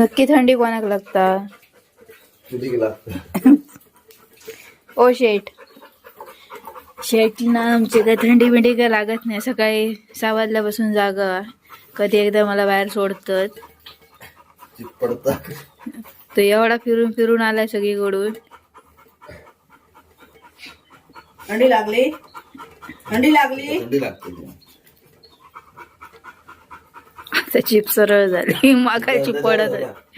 नक्की थंडी कोणाक लागता? ओ शेट शेटला आमची काय थंडी बिंडी काय लागत नाही. सकाळी सहा वाजल्यापासून जागा. कधी एकदा मला बाहेर सोडतात. तो एवढा फिरून फिरून आलाय सगळीकडून. थंडी लागली? थंडी लागली? थंडी लागते ती. आता चिप सरळ झाली मागायची पडत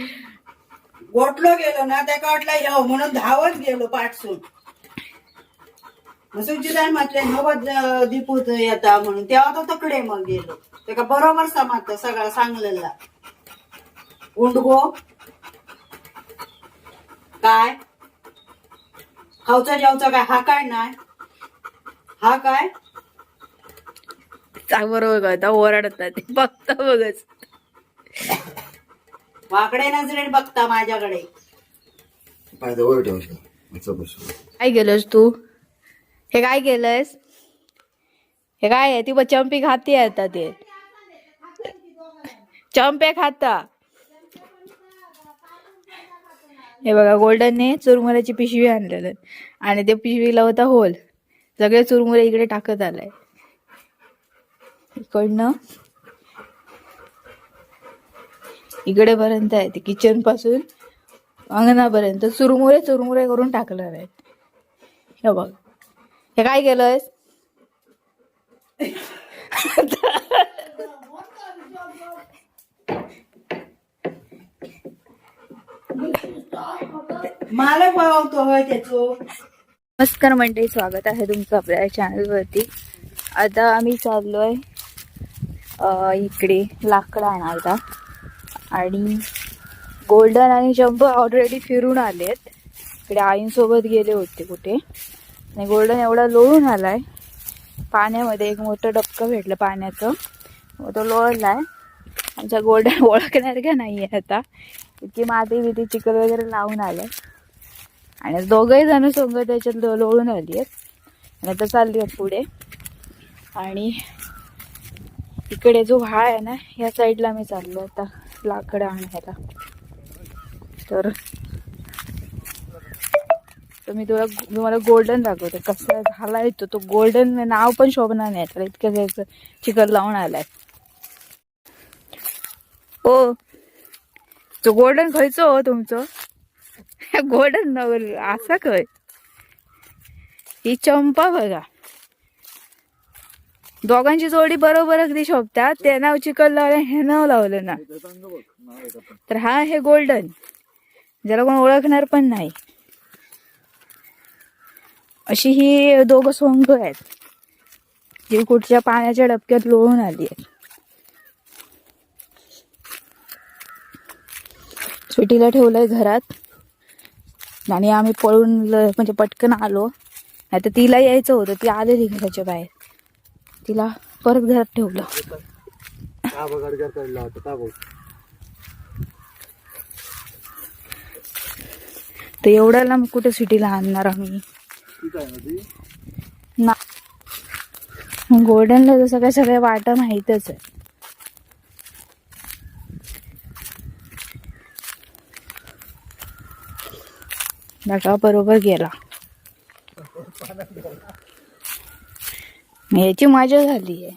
गोठलो गेलो ना त्या वाटला येऊ म्हणून धावत गेलो पाठसून. सुचितान म्हटले नवद दिपूत येता म्हणून. तेव्हा तो तकडे मग गेलो. तेका बरोबर समाजता सगळा सांगलेला. उंडगो काय? खावचा जेवचा काय? हा काय नाही? हा काय? चा बरोबर कळता ओरडतात ते बघता बघच. वाकडे नजरेत बघता माझ्याकडे. ठेवशील काय केलंस तू? हे काय केलंयस हे काय आहे? ती बघ चंपी खाती आता ते. चंपे खाता. हे बघा गोल्डनने चुरमुऱ्याची पिशवी आणलेलं. आणि ते पिशवीला होता होल. सगळे चुरमुरे इकडे टाकत आलाय. इकडनं. इकडे पर्यंत आहे ते किचनपासून अंगणापर्यंत चुरमुरे चुरमुरे करून टाकणार आहेत हे बघ. हे काय केलंयस? मला त्याचो नमस्कार मंडळी स्वागत आहे तुमचं आपल्या चॅनलवरती आता आम्ही चाललोय अं, इकडे लाकडं आणायला आणि गोल्डन आणि जम्बो ऑलरेडी फिरून आलेत. इकडे आईंसोबत गेले होते कुठे. आणि गोल्डन एवढा लोळून आलाय. पाण्यामध्ये एक मोठं डबकं भेटलं पाण्याचं. मग तो लोळलाय. आमच्या गोल्डन ओळखणार का नाही आहे आता. इतकी माती बिती चिकल वगैरे लावून आलं. आणि दोघंही जण सोंग त्याच्यात लोळून आली आहेत आणि आता चालली आहेत पुढे. आणि इकडे जो व्हाळ आहे ना या साईडला मी चाललो आता लाकडं आणायला. तर मी तुला तुम्हाला गोल्डन दाखवते. कसा झाला येतो तो गोल्डन नाव पण शोभणार नाही त्याला इतकं जायचं चिकन लावून आलाय. ओ तो गोल्डन खयचो हो तुमचं? गोल्डन नवर असा खय? ही चंपा बघा. दोघांची जोडी बरोबर अगदी शोभतात. ते नाव चिकन लावलं हे नाव लावलं ना. तर हा हे गोल्डन. ज्याला कोण ओळखणार पण नाही. अशी ही दोघं सोंग आहेत. जी कुठच्या पाण्याच्या डबक्यात लोळून आली आहे स्वीटीला ठेवलंय घरात. आणि आम्ही पळून म्हणजे पटकन आलो. नाही तर तिला यायचं होतं. ती आलेली घराच्या बाहेर. तिला परत घरात ठेवलं. तर एवढ्याला मग कुठे सिटीला आणणार आम्ही? ना गोल्डनला जसं काय सगळ्या वाटा माहीतच आहे. बरोबर गेला. याची मजा झाली आहे.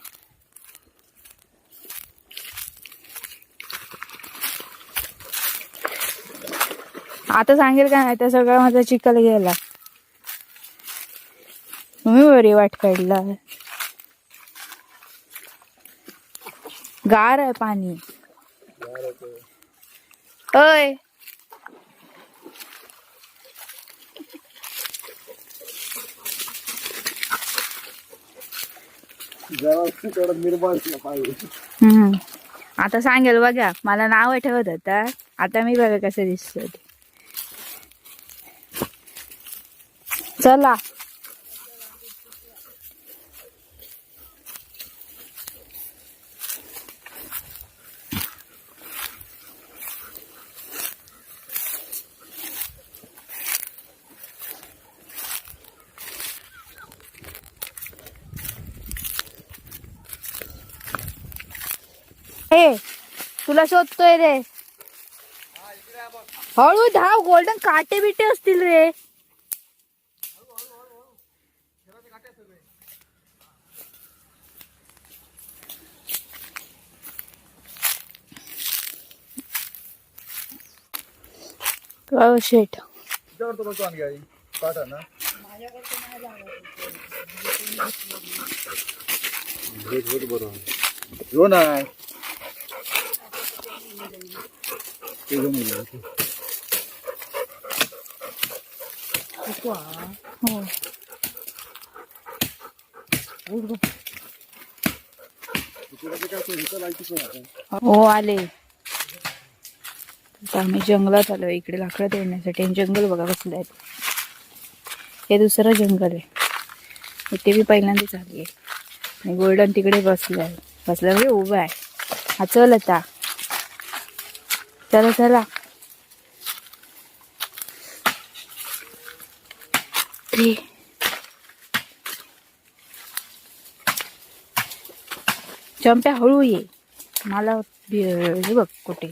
आता सांगेल का नाही तर सगळा माझा चिखल गेला. तुम्ही बरी वाट काढला. गार आहे पाणी. अय जरा निर्माण पाहिजे हम्म. आता सांगेल बघा मला नाव ठेवत होता आता मी बघा कसं दिसतो ते. चला हे तुला शोधतोय रे. हळू धाव गोल्डन काटे बिटे असतील रे. आहे ना. हेच हो आहे. आले आम्ही जंगलात आलो. इकडे लाकडं देण्यासाठी आणि जंगल बघा कसलं आहे हे दुसरं जंगल आहे. ते बी पहिल्यांदाच आली आहे. आणि गोल्डन तिकडे बसलं आहे. बसला म्हणजे आहे. हा चल आता. चला चला. चंप्या हळू ये. मला हे बघ कुठे.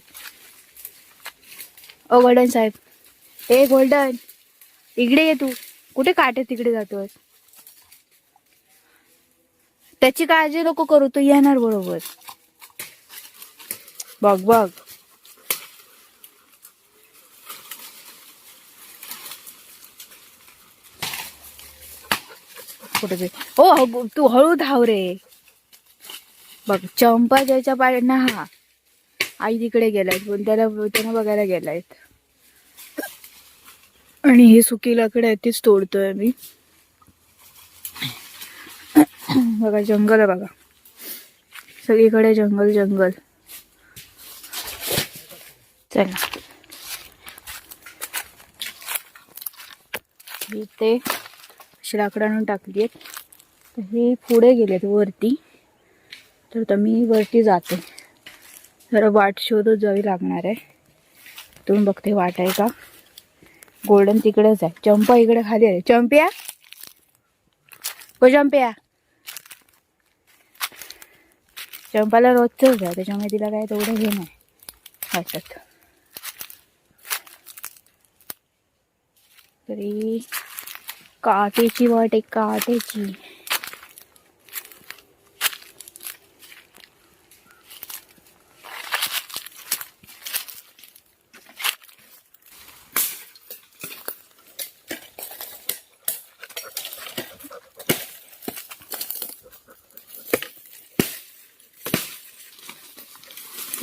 ओ गोल्डन साहेब. ए गोल्डन. इकडे ये तू. कुठे काटे तिकडे जातोय? त्याची काळजी नको करू तू येणार बरोबर. बघ बघ. कुठे ते ओ तू हळू धाव रे. बघ चंपा ज्याच्या पायांना हा. आई तिकडे गेलाय पण त्याला त्याला बघायला गेलायत आणि हे सुकी लाकडं आहेत तीच तोडतोय मी. बघा जंगल आहे बघा. सगळीकडे जंगल जंगल. चला. इथे अशी लाकडं आणून टाकली आहेत. तर हे पुढे गेले आहेत वरती. तर आता मी वरती जाते. जरा वाट शोधत जावी लागणार आहे. तुम्ही बघते वाट आहे का? गोल्डन तिकडेच आहे. चंपा इकडे खाली आहे. चंप्या? हो चंप्या. चंपाला रोजच आहे. त्याच्यामुळे तिला काय तेवढं हे नाही. वाटत. तरी काटेची आहे काटेची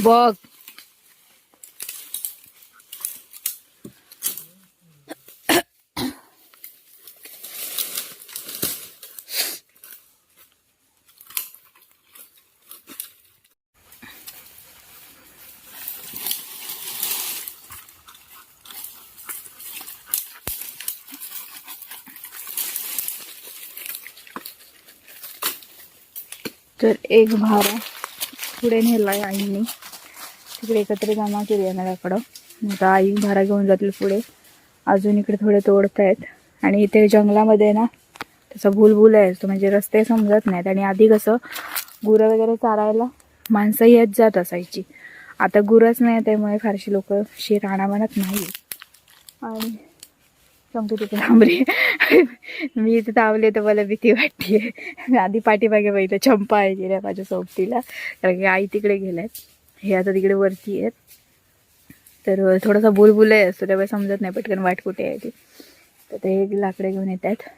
बघ तर एक भारा पुढे नेला आहे आईने. तिकडे एकत्र जमा केली आहे आता आई भारा घेऊन जातील पुढे. अजून इकडे थोडे तोडतायत आणि इथे जंगलामध्ये ना तसं भूलभूल आहे. असतो म्हणजे रस्ते समजत नाहीत. आणि आधी कसं गुरं वगैरे चारायला माणसं येत जात असायची. आता गुरंच नाही त्यामुळे फारशी लोक शी राणा म्हणत नाही आणि सांगतो तिथे थांबली मी इथे थांबले तर मला भीती वाटते. आधी पाठीमागे बघितलं चंपा आहे गेल्या माझ्या सोबतीला. कारण की आई तिकडे गेल्यात हे आता तिकडे वरती आहेत. तर थोडासा बुलबुल आहे असतो त्यामुळे समजत नाही पटकन वाट कुठे आहे ती. तर ते लाकडे घेऊन येत आहेत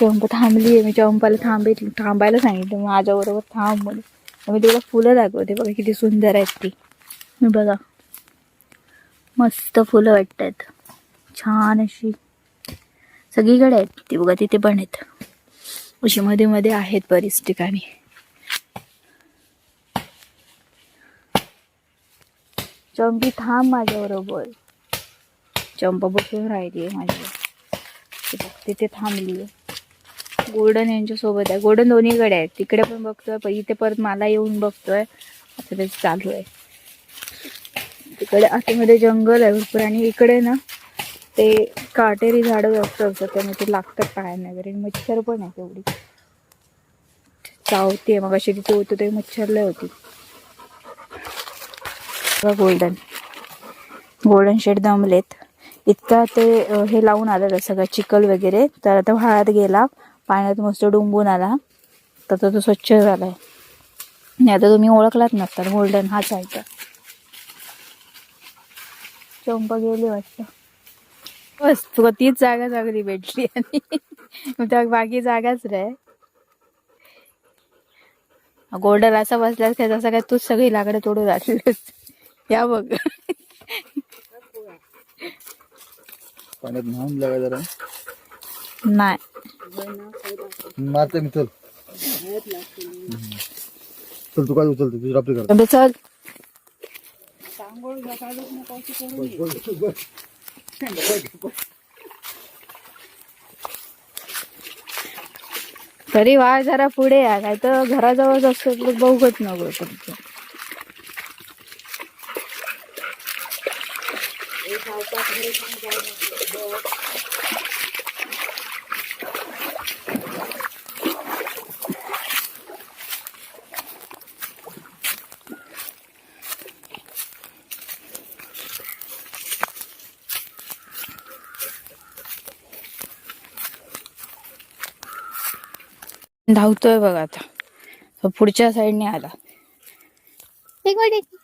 चंपा थांबली आहे. मी चंपाला थांबे थांबायला सांगितलं. माझ्याबरोबर थांब म्हणून. मी तुला फुलं दाखवते. बघा किती सुंदर आहेत ती. बघा. मस्त फुलं वाटतात. छान अशी. सगळीकडे आहेत. ती बघा तिथे पण आहेत. अशी मध्ये मध्ये आहेत बरीच ठिकाणी. चंपी थांब माझ्याबरोबर. चंपा बसून राहिली आहे माझी. तिथे थांबली आहे. गोल्डन यांच्यासोबत आहे. गोल्डन दोन्हीकडे आहे तिकडे पण बघतोय इथे परत मला येऊन बघतोय. आता ते चालू आहे. तिकडे आतमध्ये जंगल आहे भरपूर आणि इकडे ना ते काटेरी झाडं जास्त असतात त्यामुळे ते लागतात पायांना वगैरे. मच्छर पण आहे तेवढी चावते मग अशी तिथे होतो ते मच्छर लय होती. गोल्डन गोल्डन शेड दमलेत. इतका ते हे लावून आलेलं सगळं चिखल वगैरे. तर आता वाळत गेला पाण्यात मस्त डुंबून आला. तर तो स्वच्छ झाला आहे आता तुम्ही ओळखलाच नसतात गोल्डन हाच आहे तर चंपा गेली वाटतं. बस तुला तीच जागा चांगली भेटली आणि त्या बाकी जागाच रे गोल्डन असा बसलास काय जसं काय तूच सगळी लाकडं तोडून आणलीस. या बघ. पाण्यात न्हाऊन लागा जरा. नाही. मारते मी चल. चल तू काय उचलते? तुझी रात्री कर अबे चल तरी वाळ जरा पुढे या काय तर घराजवळच असतो तर बघत नको तुमचं. धावतोय बघा आता. पुढच्या साईडने आला. एक मिनिट.